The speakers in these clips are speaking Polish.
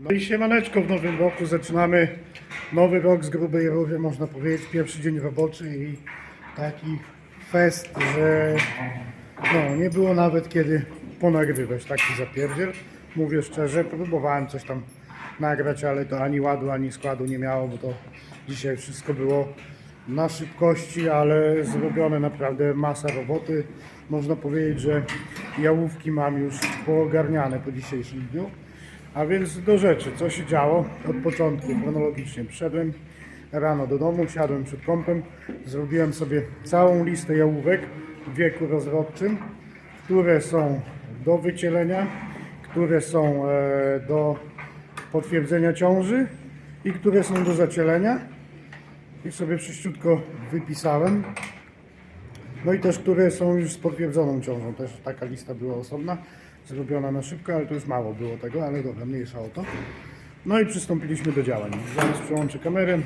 No i siemaneczko w nowym roku. Zaczynamy nowy rok z grubej rury, można powiedzieć. Pierwszy dzień roboczy i taki fest, że no, nie było nawet kiedy ponagrywać taki zapierdziel. Mówię szczerze, próbowałem coś tam nagrać, ale to ani ładu, ani składu nie miało, bo to dzisiaj wszystko było na szybkości, ale zrobione naprawdę masa roboty. Można powiedzieć, że jałówki mam już poogarniane po dzisiejszym dniu. A więc do rzeczy, co się działo od początku, chronologicznie. Przyszedłem rano do domu, siadłem przed kąpem, zrobiłem sobie całą listę jałówek w wieku rozrodczym, które są do wycielenia, które są e, do potwierdzenia ciąży i które są do zacielenia. I sobie wszyściutko wypisałem. No i też, które są już z potwierdzoną ciążą. Też taka lista była osobna, zrobiona na szybko, ale to już mało było tego, ale dobra, mniejsza o to. No i przystąpiliśmy do działań. Zaraz przełączę kamerę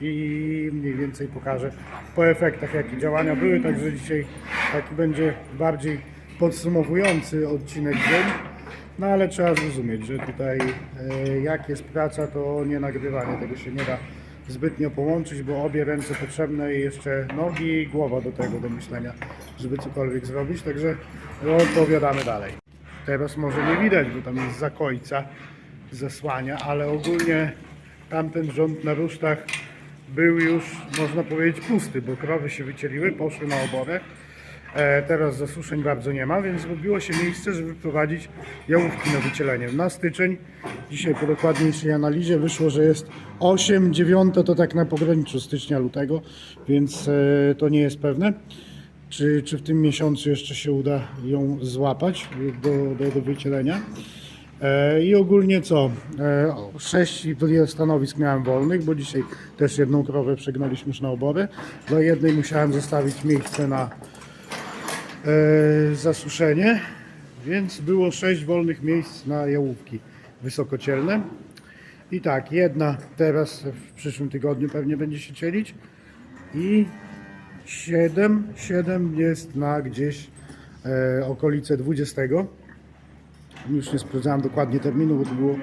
i mniej więcej pokażę po efektach, jakie działania były. Także dzisiaj taki będzie bardziej podsumowujący odcinek dzień. No ale trzeba zrozumieć, że tutaj e, jak jest praca, to nie nagrywanie tego się nie da zbytnio połączyć, bo obie ręce potrzebne i jeszcze nogi i głowa do tego, do myślenia, żeby cokolwiek zrobić. Także opowiadamy dalej. Teraz może nie widać, bo tam jest zakojca zasłania, ale ogólnie tamten rząd na rusztach był już, można powiedzieć, pusty, bo krowy się wycieliły, poszły na oborę. E, teraz zasuszeń bardzo nie ma, więc zrobiło się miejsce, żeby prowadzić jałówki na wycielenie. Na styczeń, dzisiaj po dokładniejszej analizie wyszło, że jest 8, 9 to tak na pograniczu stycznia, lutego, więc e, to nie jest pewne. Czy, czy w tym miesiącu jeszcze się uda ją złapać do, do, do wycielenia. E, I ogólnie co? E, Sześć stanowisk miałem wolnych, bo dzisiaj też jedną krowę przegnaliśmy już na oborę. Dla jednej musiałem zostawić miejsce na e, zasuszenie, więc było sześć wolnych miejsc na jałówki wysokocielne. I tak, jedna teraz w przyszłym tygodniu pewnie będzie się cielić i 7, 7 jest na gdzieś e, okolice 20. Już nie sprawdzałem dokładnie terminu, bo to było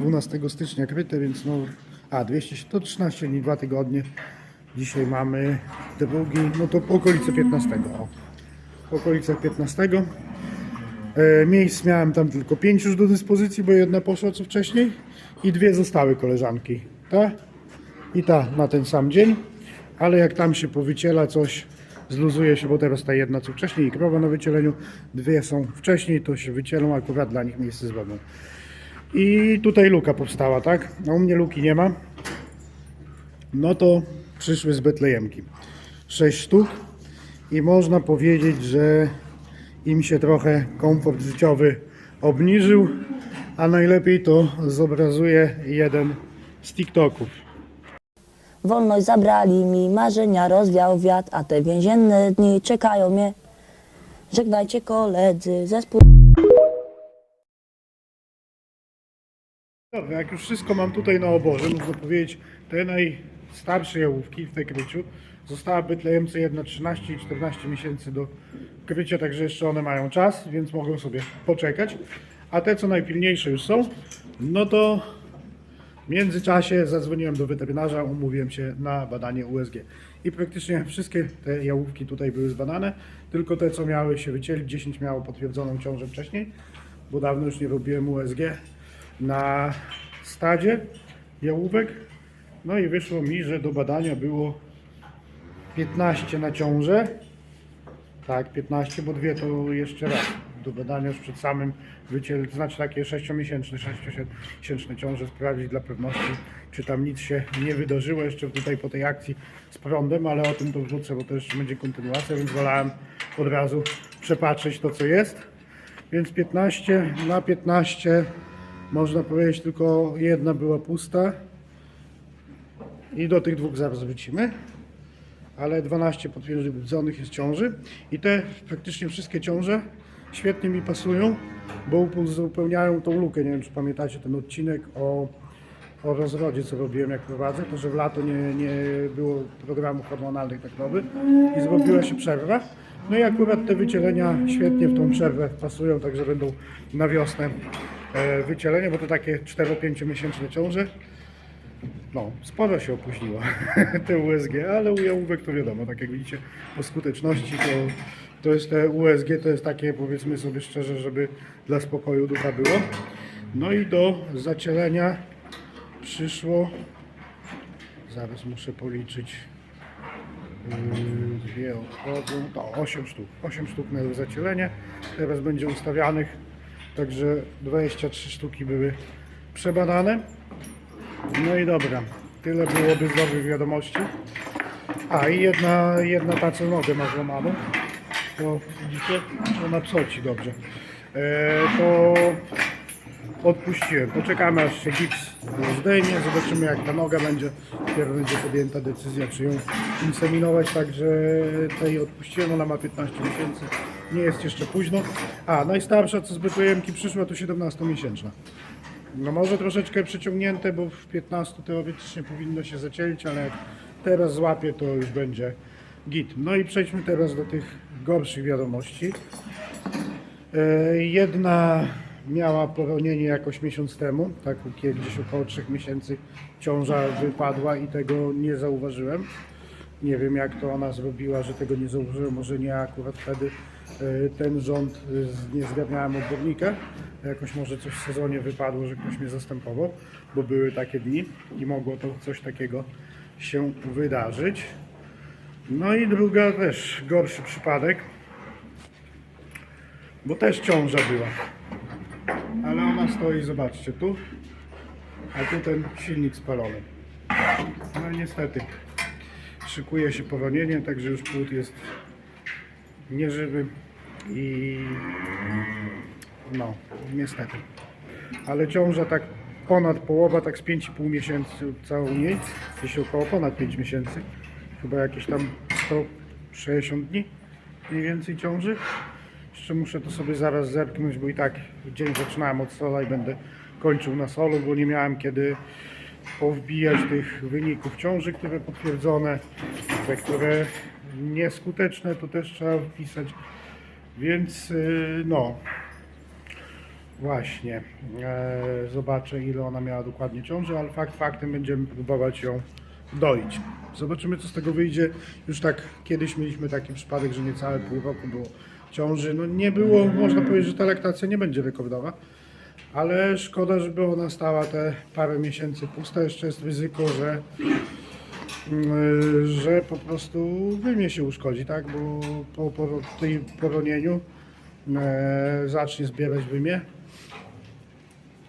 12 stycznia kryte, więc no, a 200, to 13 dni, 2 tygodnie. Dzisiaj mamy drugi, no to po okolice 15. O. Po okolicach 15. E, miejsc miałem tam tylko 5 już do dyspozycji, bo jedna poszła co wcześniej i dwie zostały koleżanki. Ta i ta na ten sam dzień, ale jak tam się powyciela coś, zluzuje się, bo teraz ta jedna co wcześniej i krowa na wycieleniu, dwie są wcześniej, to się wycielą, akurat dla nich miejsce zrobią. I tutaj luka powstała, tak? A u mnie luki nie ma. No to przyszły z Betlejemki. Sześć sztuk i można powiedzieć, że im się trochę komfort życiowy obniżył, a najlepiej to zobrazuje jeden z TikToków. Wolność zabrali mi, marzenia rozwiał wiatr, a te więzienne dni czekają mnie. Żegnajcie koledzy, zespół. Dobra, jak już wszystko mam tutaj na oborze, można powiedzieć, te najstarsze jałówki w tej kryciu. Została Betlejemce jedna 13 i 14 miesięcy do krycia, także jeszcze one mają czas, więc mogą sobie poczekać. A te, co najpilniejsze już są, no to w międzyczasie zadzwoniłem do weterynarza, umówiłem się na badanie USG. I praktycznie wszystkie te jałówki tutaj były zbadane, tylko te, co miały się wycielić, 10 miało potwierdzoną ciążę wcześniej, bo dawno już nie robiłem USG na stadzie jałówek. No i wyszło mi, że do badania było 15 na ciążę. Tak, 15, bo dwie to jeszcze raz. Do badania już przed samym wycieleniem, to znaczy takie 6-miesięczne, 6-miesięczne ciąże sprawdzić dla pewności, czy tam nic się nie wydarzyło jeszcze tutaj po tej akcji z prądem, ale o tym to wrzucę, bo to jeszcze będzie kontynuacja, więc wolałem od razu przepatrzeć to, co jest. Więc 15 na 15 można powiedzieć tylko jedna była pusta i do tych dwóch zaraz wrócimy. Ale 12 potwierdzonych jest ciąży i te praktycznie wszystkie ciąże świetnie mi pasują, bo uzupełniają tą lukę. Nie wiem czy pamiętacie ten odcinek o o rozrodzie, co robiłem jak prowadzę, to że w lato nie, nie było programów hormonalnych tak nowych i zrobiła się przerwa. No i akurat te wycielenia świetnie w tą przerwę pasują, także będą na wiosnę e, wycielenia, bo to takie 4-5 miesięczne ciąże. No, sporo się opóźniło te USG, ale u jałówek to wiadomo, tak jak widzicie po skuteczności to, to jest te USG, to jest takie powiedzmy sobie szczerze, żeby dla spokoju ducha było. No i do zacielenia przyszło, zaraz muszę policzyć, Yy, dwie odchodzą, to 8 sztuk, 8 sztuk na zacielenie, teraz będzie ustawianych, także 23 sztuki były przebadane. No i dobra, tyle byłoby z dobrych wiadomości. A i jedna, jedna ta co nogę ma złamaną, to widzicie, ona psoci dobrze. E, to odpuściłem. Poczekamy aż się gips zdejmie, zobaczymy jak ta noga będzie. Dopiero będzie podjęta decyzja, czy ją inseminować, także tej odpuściłem, ona ma 15 miesięcy. Nie jest jeszcze późno. A, najstarsza co z bytujemki przyszła to 17-miesięczna. No może troszeczkę przyciągnięte, bo w 15 teoretycznie powinno się zacielić, ale jak teraz złapie, to już będzie git. No i przejdźmy teraz do tych gorszych wiadomości. E, Jedna miała poronienie jakoś miesiąc temu, tak gdzieś około 3 miesięcy ciąża wypadła i tego nie zauważyłem. Nie wiem jak to ona zrobiła, że tego nie zauważyłem, może nie akurat wtedy e, ten rząd e, nie zgarniałem odbornika. Jakoś może coś w sezonie wypadło, że ktoś mnie zastępował, bo były takie dni i mogło to coś takiego się wydarzyć. No i druga też gorszy przypadek, bo też ciąża była. Ale ona stoi, zobaczcie, tu, a tu ten silnik spalony. No niestety szykuje się poronienie, także już płód jest nieżywy i no, niestety. Ale ciąża tak ponad połowa, tak z 5,5 miesięcy całą niej, gdzieś około ponad 5 miesięcy, chyba jakieś tam 160 dni mniej więcej ciąży. Jeszcze muszę to sobie zaraz zerknąć, bo i tak dzień zaczynałem od sola i będę kończył na solu, bo nie miałem kiedy powbijać tych wyników ciąży, które potwierdzone, te, które nieskuteczne, to też trzeba wpisać. Więc yy, no, właśnie, e, zobaczę ile ona miała dokładnie ciąży, ale fakt faktem będziemy próbować ją doić. Zobaczymy co z tego wyjdzie. Już tak kiedyś mieliśmy taki przypadek, że niecałe pół roku było ciąży. No nie było, można powiedzieć, że ta laktacja nie będzie rekordowa, ale szkoda, żeby ona stała te parę miesięcy pusta. Jeszcze jest ryzyko, że mm, że po prostu wymie się uszkodzi, tak? Bo po, po tej poronieniu e, zacznie zbierać wymie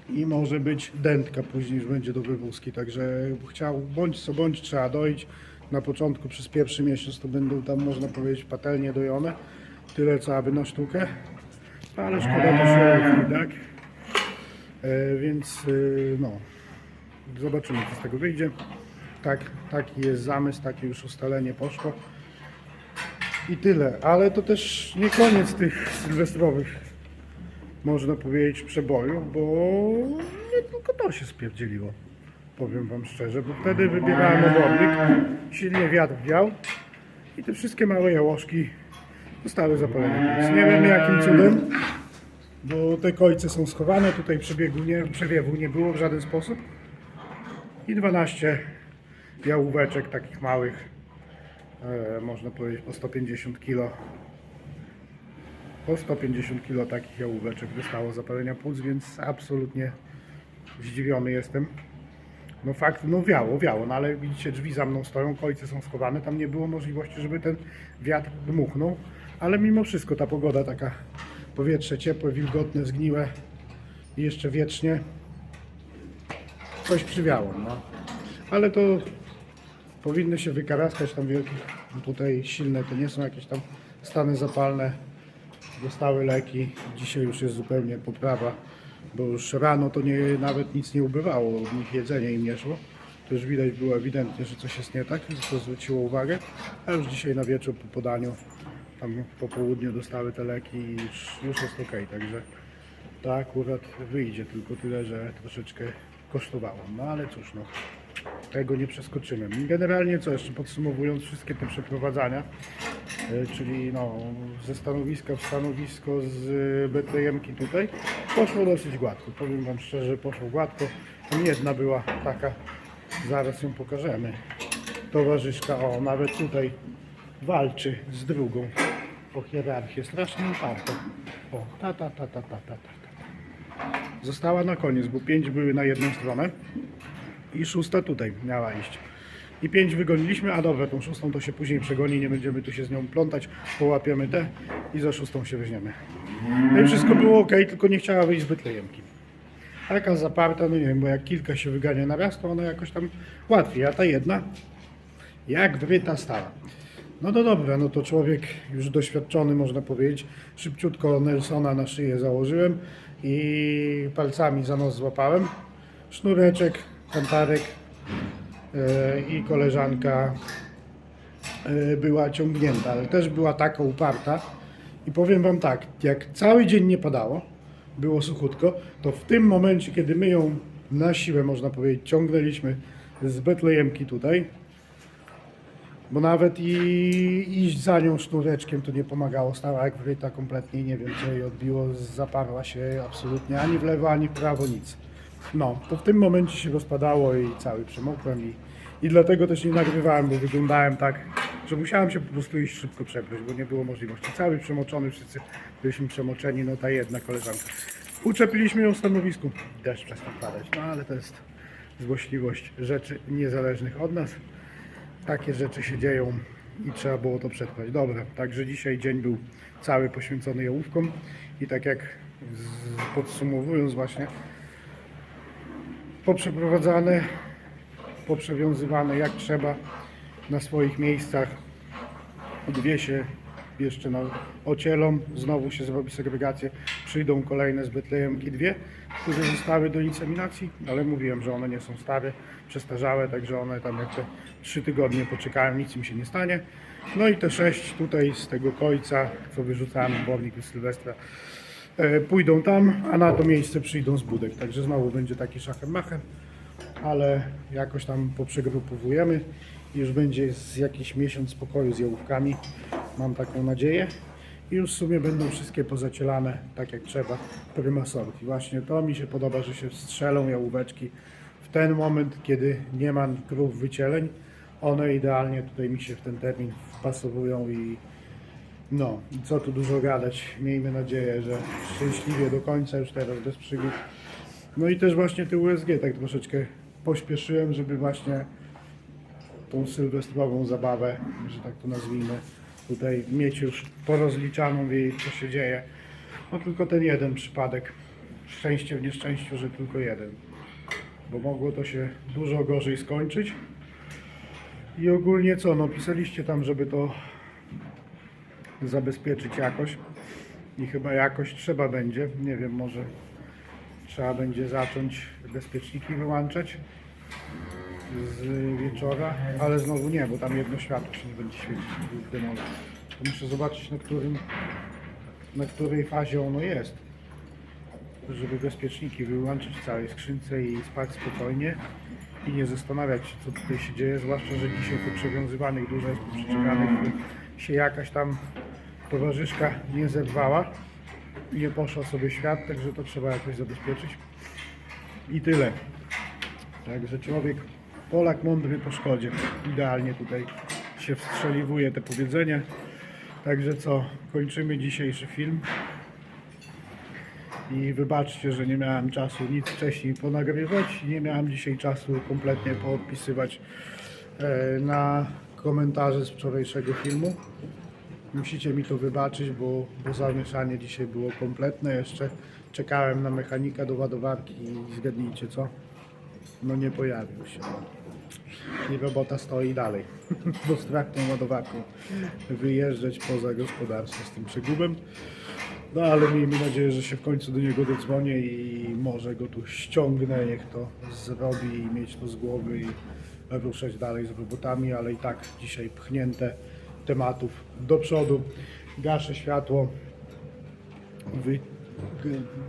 i może być dętka później, już będzie do wywózki. Także chciał, bądź co bądź trzeba doić. Na początku przez pierwszy miesiąc to będą tam, można powiedzieć, patelnie dojone. Tyle co aby na sztukę. Ale szkoda to się tak? E, więc e, no, zobaczymy co z tego wyjdzie. Tak, taki jest zamysł, takie już ustalenie poszło. I tyle, ale to też nie koniec tych sylwestrowych, można powiedzieć, przebojów, bo nie tylko to się spierdzieliło, powiem Wam szczerze, bo wtedy wybierałem obornik, silnie wiatr wiał i te wszystkie małe jałoszki zostały zapalone. Więc nie wiem jakim cudem, bo te kojce są schowane, tutaj przebiegu nie, przewiewu nie było w żaden sposób i 12 jałóweczek takich małych, e, można powiedzieć po 150 kg. Po 150 kg takich jałóweczek dostało zapalenia płuc, więc absolutnie zdziwiony jestem. No fakt, no wiało, wiało, no ale widzicie drzwi za mną stoją, kojce są schowane, tam nie było możliwości, żeby ten wiatr dmuchnął, ale mimo wszystko ta pogoda taka, powietrze ciepłe, wilgotne, zgniłe i jeszcze wiecznie, coś przywiało, no. Ale to powinny się wykaraskać tam wielkich, tutaj silne to nie są jakieś tam stany zapalne, dostały leki, dzisiaj już jest zupełnie poprawa, bo już rano to nie, nawet nic nie ubywało, od nich jedzenie im nie szło, to już widać było ewidentnie, że coś jest nie tak, to zwróciło uwagę, a już dzisiaj na wieczór po podaniu, tam po południu dostały te leki i już, już jest ok, także to akurat wyjdzie, tylko tyle, że troszeczkę kosztowało. No ale cóż, no, tego nie przeskoczymy. Generalnie co jeszcze podsumowując wszystkie te przeprowadzania, e, czyli no, ze stanowiska w stanowisko z Betlejemki tutaj, poszło dosyć gładko. Powiem Wam szczerze, poszło gładko. Tam jedna była taka, zaraz ją pokażemy. Towarzyszka, o, nawet tutaj walczy z drugą o hierarchię. Strasznie uparto. O, ta, ta, ta, ta, ta, ta. ta. Została na koniec, bo pięć były na jedną stronę i szósta tutaj miała iść. I pięć wygoniliśmy, a dobra, tą szóstą to się później przegoni, nie będziemy tu się z nią plątać, połapiemy te i za szóstą się weźmiemy. No i wszystko było ok, tylko nie chciała wyjść zbyt lejemki. Taka zaparta, no nie wiem, bo jak kilka się wygania na raz, to ona jakoś tam łatwiej, a ta jedna jak wryta stała. No to dobra, no to człowiek już doświadczony można powiedzieć. Szybciutko Nelsona na szyję założyłem i palcami za nos złapałem. Sznureczek, kantarek e, i koleżanka e, była ciągnięta, ale też była taka uparta. I powiem Wam tak, jak cały dzień nie padało, było suchutko, to w tym momencie, kiedy my ją na siłę, można powiedzieć, ciągnęliśmy z Betlejemki tutaj, bo nawet i iść za nią sznureczkiem to nie pomagało. Stała jak wryta kompletnie, nie wiem co jej odbiło, zaparła się absolutnie ani w lewo, ani w prawo, nic. No, to w tym momencie się rozpadało i cały przemokłem i, i dlatego też nie nagrywałem, bo wyglądałem tak, że musiałem się po prostu iść szybko przebrać, bo nie było możliwości. Cały przemoczony, wszyscy byliśmy przemoczeni, no ta jedna koleżanka. Uczepiliśmy ją w stanowisku, deszcz przestał padać, no ale to jest złośliwość rzeczy niezależnych od nas takie rzeczy się dzieją i trzeba było to przetrwać. Dobra, także dzisiaj dzień był cały poświęcony jałówkom i tak jak podsumowując właśnie, poprzeprowadzane, poprzewiązywane jak trzeba na swoich miejscach. Dwie się jeszcze na ocielą, znowu się zrobi segregację, przyjdą kolejne z Betlejemki dwie, które zostały do inseminacji, ale mówiłem, że one nie są stare, przestarzałe, także one tam jak te trzy tygodnie poczekają, nic im się nie stanie. No i te sześć tutaj z tego końca, co wyrzucałem w bornik z Sylwestra, pójdą tam, a na to miejsce przyjdą z budek, także znowu będzie taki szachem machem, ale jakoś tam poprzegrupowujemy już będzie z jakiś miesiąc spokoju z jałówkami, mam taką nadzieję. I już w sumie będą wszystkie pozacielane tak jak trzeba, prima sort. I właśnie to mi się podoba, że się strzelą jałóweczki w ten moment, kiedy nie ma krów wycieleń. One idealnie tutaj mi się w ten termin wpasowują i no, i co tu dużo gadać. Miejmy nadzieję, że szczęśliwie do końca już teraz bez przygód. No i też właśnie te USG tak troszeczkę pośpieszyłem, żeby właśnie tą sylwestrową zabawę, że tak to nazwijmy, tutaj mieć już porozliczaną wiedzieć co się dzieje. No tylko ten jeden przypadek. Szczęście w nieszczęściu, że tylko jeden. Bo mogło to się dużo gorzej skończyć. I ogólnie co, no pisaliście tam, żeby to zabezpieczyć jakoś. I chyba jakoś trzeba będzie, nie wiem, może trzeba będzie zacząć bezpieczniki wyłączać z wieczora, ale znowu nie, bo tam jedno światło się nie będzie świecić w demonie. To muszę zobaczyć na którym, na której fazie ono jest. Żeby bezpieczniki wyłączyć w całej skrzynce i spać spokojnie i nie zastanawiać się co tutaj się dzieje, zwłaszcza, że dzisiaj po przewiązywanych dużo jest przyczepianych, by się jakaś tam towarzyszka nie zerwała i nie poszła sobie świat, także to trzeba jakoś zabezpieczyć. I tyle. Także człowiek, Polak mądry po szkodzie. Idealnie tutaj się wstrzeliwuje te powiedzenie. Także co, kończymy dzisiejszy film. I wybaczcie, że nie miałem czasu nic wcześniej ponagrywać. Nie miałem dzisiaj czasu kompletnie poodpisywać e, na komentarze z wczorajszego filmu. Musicie mi to wybaczyć, bo, bo zamieszanie dzisiaj było kompletne. Jeszcze czekałem na mechanika do ładowarki i zgadnijcie co? No nie pojawił się. I robota stoi dalej. Bo z traktą ładowarką wyjeżdżać poza gospodarstwo z tym przegubem. No ale miejmy nadzieję, że się w końcu do niego dodzwonię i może go tu ściągnę, niech to zrobi i mieć to z głowy i ruszać dalej z robotami, ale i tak dzisiaj pchnięte tematów do przodu. Gaszę światło, wy,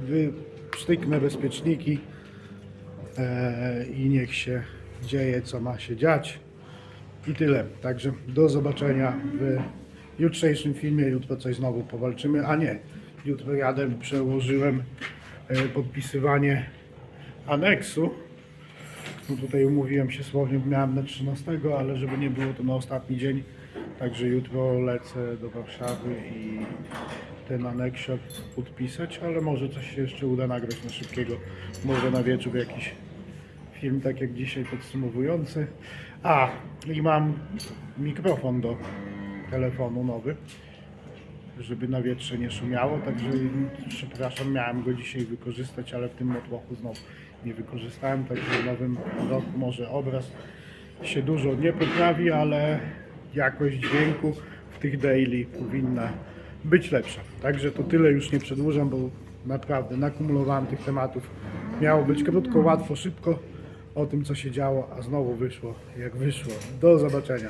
wy, wysztyknę bezpieczniki e, i niech się dzieje, co ma się dziać. I tyle. Także do zobaczenia w jutrzejszym filmie. Jutro coś znowu powalczymy. A nie, jutro jadę, przełożyłem e, podpisywanie aneksu. No tutaj umówiłem się słownie, miałem na 13, ale żeby nie było to na ostatni dzień. Także jutro lecę do Warszawy i ten aneksiak podpisać, ale może coś się jeszcze uda nagrać na szybkiego. Może na wieczór jakiś film, tak jak dzisiaj podsumowujący. A, i mam mikrofon do telefonu nowy, żeby na wietrze nie szumiało, także przepraszam, miałem go dzisiaj wykorzystać, ale w tym motłochu znowu nie wykorzystałem, także w nowym roku może obraz się dużo nie poprawi, ale jakość dźwięku w tych daily powinna być lepsza. Także to tyle, już nie przedłużam, bo naprawdę nakumulowałem tych tematów. Miało być krótko, łatwo, szybko o tym, co się działo, a znowu wyszło jak wyszło. Do zobaczenia.